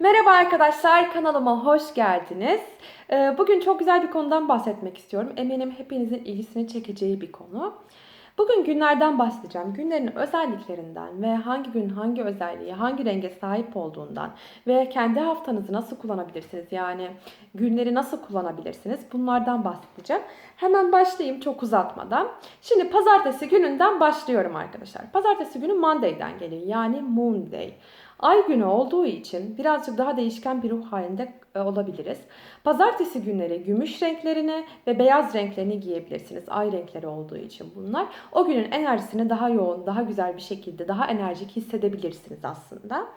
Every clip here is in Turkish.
Merhaba arkadaşlar, kanalıma hoş geldiniz. Ee, Bugün çok güzel bir konudan bahsetmek istiyorum. Eminim hepinizin ilgisini çekeceği bir konu. Bugün günlerden bahsedeceğim. Günlerin özelliklerinden ve hangi gün hangi özelliğe, hangi renge sahip olduğundan ve kendi haftanızı nasıl kullanabilirsiniz? Yani günleri nasıl kullanabilirsiniz? Bunlardan bahsedeceğim. Hemen başlayayım çok uzatmadan. Şimdi pazartesi gününden başlıyorum arkadaşlar. Pazartesi günü Monday'den geliyor. Yani Moon Day. Ay günü olduğu için birazcık daha değişken bir ruh halinde e, olabiliriz. Pazartesi günleri gümüş renklerini ve beyaz renklerini giyebilirsiniz. Ay renkleri olduğu için bunlar. O günün enerjisini daha yoğun, daha güzel bir şekilde, daha enerjik hissedebilirsiniz aslında.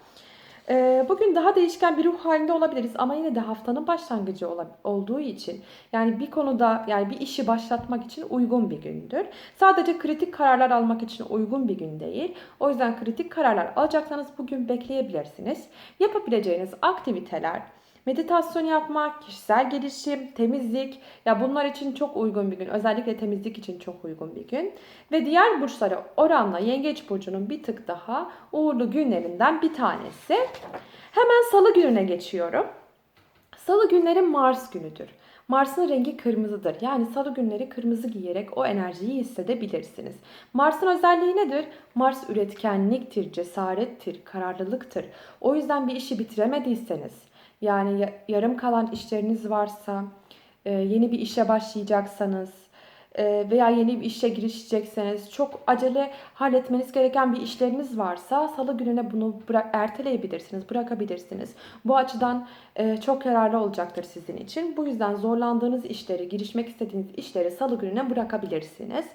Ee, Bugün daha değişken bir ruh halinde olabiliriz ama yine de haftanın başlangıcı olduğu için yani bir konuda yani bir işi başlatmak için uygun bir gündür. Sadece kritik kararlar almak için uygun bir gün değil. O yüzden kritik kararlar alacaksanız bugün bekleyebilirsiniz. Yapabileceğiniz aktiviteler Meditasyon yapmak, kişisel gelişim, temizlik ya bunlar için çok uygun bir gün. Özellikle temizlik için çok uygun bir gün. Ve diğer burçlara oranla Yengeç burcunun bir tık daha uğurlu günlerinden bir tanesi. Hemen Salı gününe geçiyorum. Salı günleri Mars günüdür. Mars'ın rengi kırmızıdır. Yani salı günleri kırmızı giyerek o enerjiyi hissedebilirsiniz. Mars'ın özelliği nedir? Mars üretkenliktir, cesarettir, kararlılıktır. O yüzden bir işi bitiremediyseniz, yani ya- yarım kalan işleriniz varsa, e, yeni bir işe başlayacaksanız e, veya yeni bir işe girişecekseniz, çok acele halletmeniz gereken bir işleriniz varsa salı gününe bunu bıra- erteleyebilirsiniz, bırakabilirsiniz. Bu açıdan e, çok yararlı olacaktır sizin için. Bu yüzden zorlandığınız işleri, girişmek istediğiniz işleri salı gününe bırakabilirsiniz.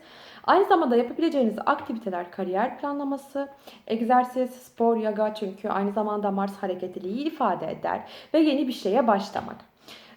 Aynı zamanda yapabileceğiniz aktiviteler kariyer planlaması, egzersiz, spor, yoga çünkü aynı zamanda Mars hareketliliği ifade eder ve yeni bir şeye başlamak.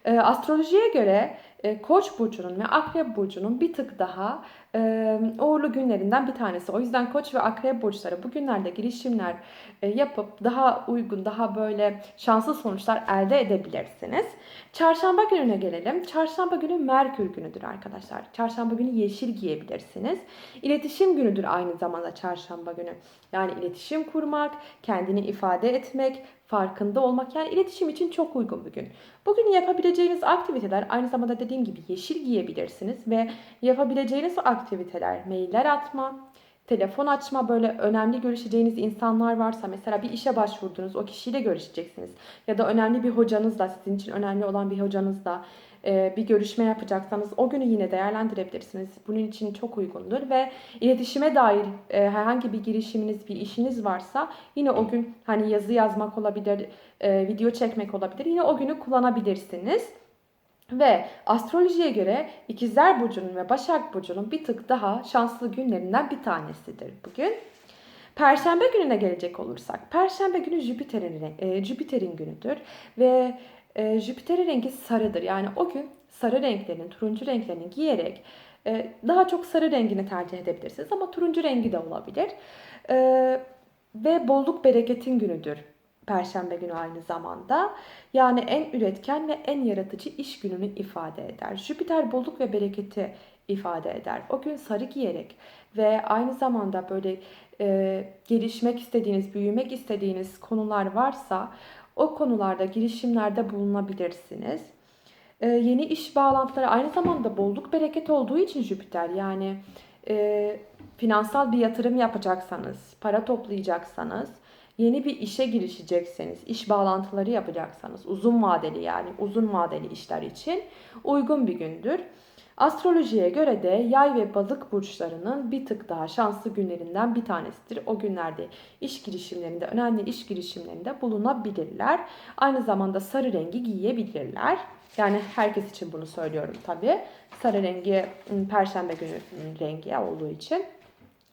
E, astrolojiye göre e, Koç burcunun ve Akrep burcunun bir tık daha e, uğurlu günlerinden bir tanesi. O yüzden Koç ve Akrep burçları bu günlerde girişimler e, yapıp daha uygun, daha böyle şanslı sonuçlar elde edebilirsiniz. Çarşamba gününe gelelim. Çarşamba günü Merkür günüdür arkadaşlar. Çarşamba günü yeşil giyebilirsiniz. İletişim günüdür aynı zamanda çarşamba günü. Yani iletişim kurmak, kendini ifade etmek, farkında olmak yani iletişim için çok uygun bir gün. Bugün yapabileceğiniz aktiviteler aynı zamanda dediğim gibi yeşil giyebilirsiniz ve yapabileceğiniz aktiviteler mailler atma, telefon açma böyle önemli görüşeceğiniz insanlar varsa mesela bir işe başvurdunuz o kişiyle görüşeceksiniz ya da önemli bir hocanızla sizin için önemli olan bir hocanızla e, bir görüşme yapacaksanız o günü yine değerlendirebilirsiniz. Bunun için çok uygundur ve iletişime dair e, herhangi bir girişiminiz, bir işiniz varsa yine o gün hani yazı yazmak olabilir, e, video çekmek olabilir. Yine o günü kullanabilirsiniz. Ve astrolojiye göre İkizler Burcu'nun ve Başak Burcu'nun bir tık daha şanslı günlerinden bir tanesidir bugün. Perşembe gününe gelecek olursak, Perşembe günü Jüpiter'in e, Jüpiter'in günüdür ve e, Jüpiter'in rengi sarıdır. Yani o gün sarı renklerini, turuncu renklerini giyerek e, daha çok sarı rengini tercih edebilirsiniz ama turuncu rengi de olabilir. E, ve bolluk bereketin günüdür. Perşembe günü aynı zamanda. Yani en üretken ve en yaratıcı iş gününü ifade eder. Jüpiter bolluk ve bereketi ifade eder. O gün sarı giyerek ve aynı zamanda böyle e, gelişmek istediğiniz, büyümek istediğiniz konular varsa o konularda girişimlerde bulunabilirsiniz. E, yeni iş bağlantıları aynı zamanda bolluk bereket olduğu için Jüpiter yani e, finansal bir yatırım yapacaksanız, para toplayacaksanız, yeni bir işe girişecekseniz, iş bağlantıları yapacaksanız, uzun vadeli yani uzun vadeli işler için uygun bir gündür. Astrolojiye göre de yay ve balık burçlarının bir tık daha şanslı günlerinden bir tanesidir. O günlerde iş girişimlerinde, önemli iş girişimlerinde bulunabilirler. Aynı zamanda sarı rengi giyebilirler. Yani herkes için bunu söylüyorum tabii. Sarı rengi ım, perşembe günü ım, rengi olduğu için.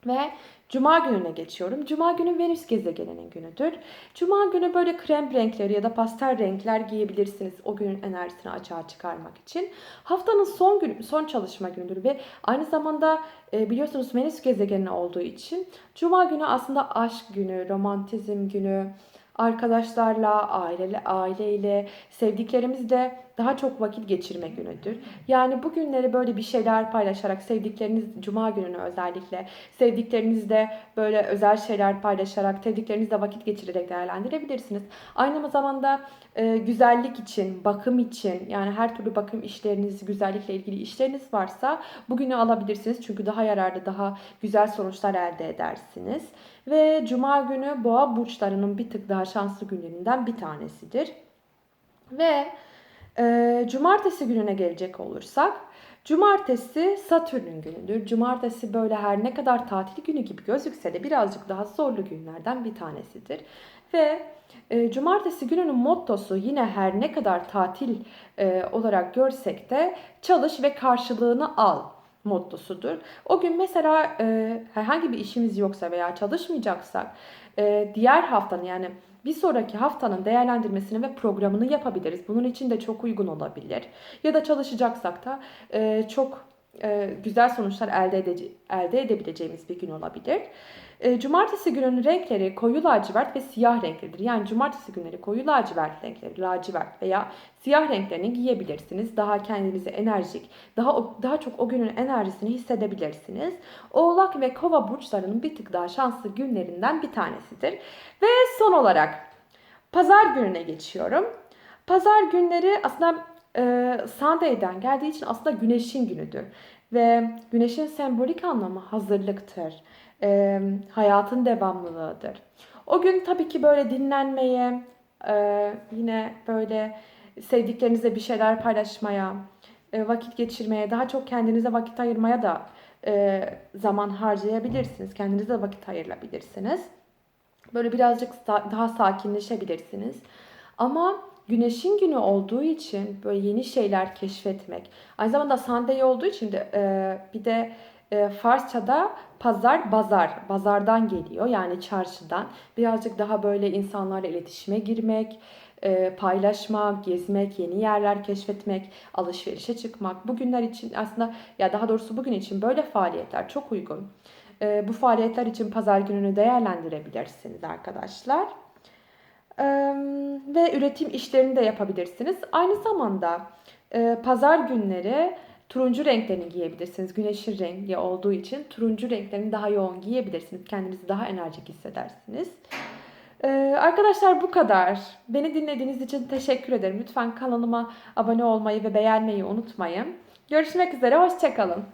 Ve Cuma gününe geçiyorum. Cuma günü Venüs gezegeninin günüdür. Cuma günü böyle krem renkleri ya da pastel renkler giyebilirsiniz o günün enerjisini açığa çıkarmak için. Haftanın son günü, son çalışma günüdür ve aynı zamanda e, biliyorsunuz Venüs gezegeni olduğu için Cuma günü aslında aşk günü, romantizm günü, arkadaşlarla, aile, aileyle, sevdiklerimizle daha çok vakit geçirme günüdür. Yani bu günleri böyle bir şeyler paylaşarak, sevdikleriniz, cuma gününü özellikle, sevdiklerinizle böyle özel şeyler paylaşarak, sevdiklerinizle vakit geçirerek değerlendirebilirsiniz. Aynı zamanda e, güzellik için, bakım için, yani her türlü bakım işleriniz, güzellikle ilgili işleriniz varsa bugünü alabilirsiniz. Çünkü daha yararlı, daha güzel sonuçlar elde edersiniz. Ve cuma günü boğa burçlarının bir tık daha şanslı günlerinden bir tanesidir. Ve e, cumartesi gününe gelecek olursak, cumartesi Satürn'ün günüdür. Cumartesi böyle her ne kadar tatil günü gibi gözükse de birazcık daha zorlu günlerden bir tanesidir. Ve e, cumartesi gününün mottosu yine her ne kadar tatil e, olarak görsek de çalış ve karşılığını al mottosudur. O gün mesela e, herhangi bir işimiz yoksa veya çalışmayacaksak e, diğer haftanın yani bir sonraki haftanın değerlendirmesini ve programını yapabiliriz. Bunun için de çok uygun olabilir. Ya da çalışacaksak da e, çok e, güzel sonuçlar elde, edece- elde edebileceğimiz bir gün olabilir. E, cumartesi gününün renkleri koyu lacivert ve siyah renklidir. Yani cumartesi günleri koyu lacivert renkleri, lacivert veya siyah renklerini giyebilirsiniz. Daha kendinizi enerjik, daha daha çok o günün enerjisini hissedebilirsiniz. Oğlak ve Kova burçlarının bir tık daha şanslı günlerinden bir tanesidir. Ve son olarak pazar gününe geçiyorum. Pazar günleri aslında e, Sunday'den geldiği için aslında güneşin günüdür. Ve güneşin sembolik anlamı hazırlıktır. E, hayatın devamlılığıdır. O gün tabii ki böyle dinlenmeye, e, yine böyle sevdiklerinizle bir şeyler paylaşmaya, e, vakit geçirmeye, daha çok kendinize vakit ayırmaya da e, zaman harcayabilirsiniz. Kendinize vakit ayırabilirsiniz. Böyle birazcık daha sakinleşebilirsiniz. Ama güneşin günü olduğu için böyle yeni şeyler keşfetmek. Aynı zamanda Sunday olduğu için de e, bir de e, Farsça'da pazar bazar, bazardan geliyor yani çarşıdan. Birazcık daha böyle insanlarla iletişime girmek, e, paylaşmak, gezmek, yeni yerler keşfetmek, alışverişe çıkmak. Bugünler için aslında ya daha doğrusu bugün için böyle faaliyetler çok uygun. E, bu faaliyetler için pazar gününü değerlendirebilirsiniz arkadaşlar. Ve üretim işlerini de yapabilirsiniz. Aynı zamanda pazar günleri turuncu renklerini giyebilirsiniz. Güneşin rengi olduğu için turuncu renklerini daha yoğun giyebilirsiniz. Kendinizi daha enerjik hissedersiniz. E, arkadaşlar bu kadar. Beni dinlediğiniz için teşekkür ederim. Lütfen kanalıma abone olmayı ve beğenmeyi unutmayın. Görüşmek üzere, hoşçakalın.